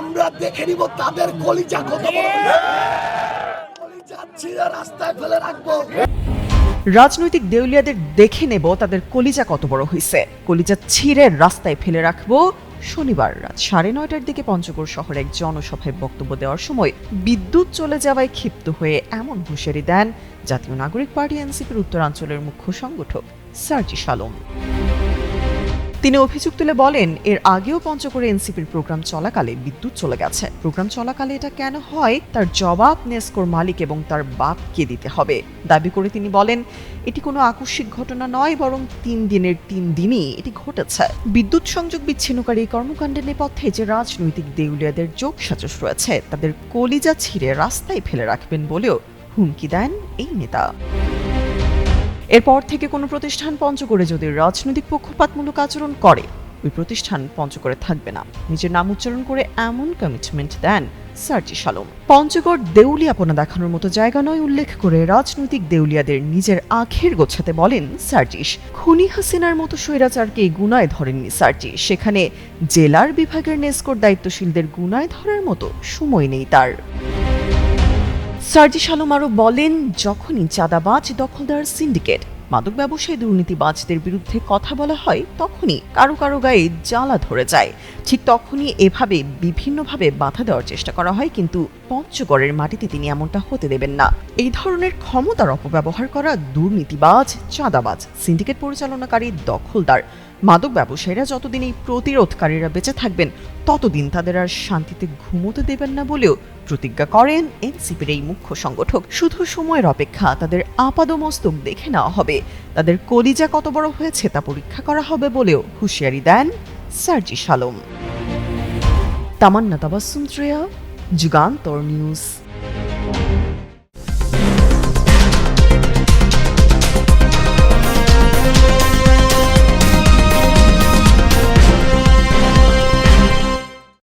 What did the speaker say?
আমরা দেখে নিব তাদের কলিজা কত বড়। কলিজা ছিঁড়ে রাস্তায় ফেলে রাখব। রাজনৈতিক দেউলিয়াদের দেখে নেব তাদের কলিজা কত বড় হয়েছে কলিজা ছিঁড়ে রাস্তায় ফেলে রাখব। শনিবার রাত সাড়ে নয়টার দিকে পঞ্চগড় শহরে এক জনসভায় বক্তব্য দেওয়ার সময় বিদ্যুৎ চলে যাওয়ায় ক্ষিপ্ত হয়ে এমন হুঁশিয়ারি দেন জাতীয় নাগরিক পার্টি এনসিপির উত্তরাঞ্চলের মুখ্য সংগঠক সার্জি আলম তিনি অভিযোগ তুলে বলেন, এর আগেও পঞ্চগড়ে এনসিপির প্রোগ্রাম চলাকালে বিদ্যুৎ চলে গেছে। প্রোগ্রাম চলাকালে এটা কেন হয়? তার জবাব নেস্কোর মালিক এবং তার বাপকে দিতে হবে। দাবি করে তিনি বলেন, এটি কোনো আকস্মিক ঘটনা নয়, বরং তিন দিনের তিন দিনই এটি ঘটেছে। বিদ্যুৎ সংযোগ বিচ্ছিন্নকারী কর্মকাণ্ডের নেপথ্যে যে রাজনৈতিক দেউলিয়াদের যোগ সাজস রয়েছে, তাদের কলিজা ছিঁড়ে রাস্তায় ফেলে রাখবেন বলেও হুমকি দেন এই নেতা। এরপর থেকে কোনো প্রতিষ্ঠান পঞ্চগড়ে যদি রাজনৈতিক পক্ষপাতমূলক আচরণ করে, ওই প্রতিষ্ঠান পঞ্চগড়ে থাকবে না। নিজের নাম উচ্চারণ করে এমন কমিটমেন্ট দেন সার্জিস আলম পঞ্চগড় দেউলিয়াপনা দেখানোর মতো জায়গা নয় উল্লেখ করে রাজনৈতিক দেউলিয়াদের নিজের আখের গোছাতে বলেন সার্জিস। খুনি হাসিনার মতো স্বৈরাচারকে গুনায় ধরেননি সার্জিস। সেখানে জেলার বিভাগের নেস্কোর দায়িত্বশীলদের গুনায় ধরার মতো সময় নেই তার। সার্জিস আলম আরও বলেন, যখনই চাঁদাবাজ, দখলদার সিন্ডিকেট, মাদক ব্যবসায়ী দুর্নীতিবাজদের বিরুদ্ধে কথা বলা হয়, তখনই কারও কারও গায়ে জ্বালা ধরে যায়। ঠিক তখনই এভাবে বিভিন্নভাবে বাধা দেওয়ার চেষ্টা করা হয়, কিন্তু পঞ্চগড়ের মাটিতে তিনি এমনটা হতে দেবেন না। এই ধরনের ক্ষমতার অপব্যবহার করা দুর্নীতিবাজ, চাঁদাবাজ, সিন্ডিকেট পরিচালনাকারী, দখলদার মাদক ব্যবসায়ীরা যতদিন এই প্রতিরোধকারীরা বেঁচে থাকবেন, ততদিন তাদের আর শান্তিতে ঘুমোতে দেবেন না বলেও প্রতিজ্ঞা করেন এনসিপির এই মুখ্য সংগঠক। শুধু সময়ের অপেক্ষা, তাদের আপাদমস্তক দেখে নেওয়া হবে। তাদের কলিজা কত বড় হয়েছে তা পরীক্ষা করা হবে বলেও হুঁশিয়ারি দেন সার্জিস সালম। তামান্না তাবাসুম যুগান্তর নিউজ।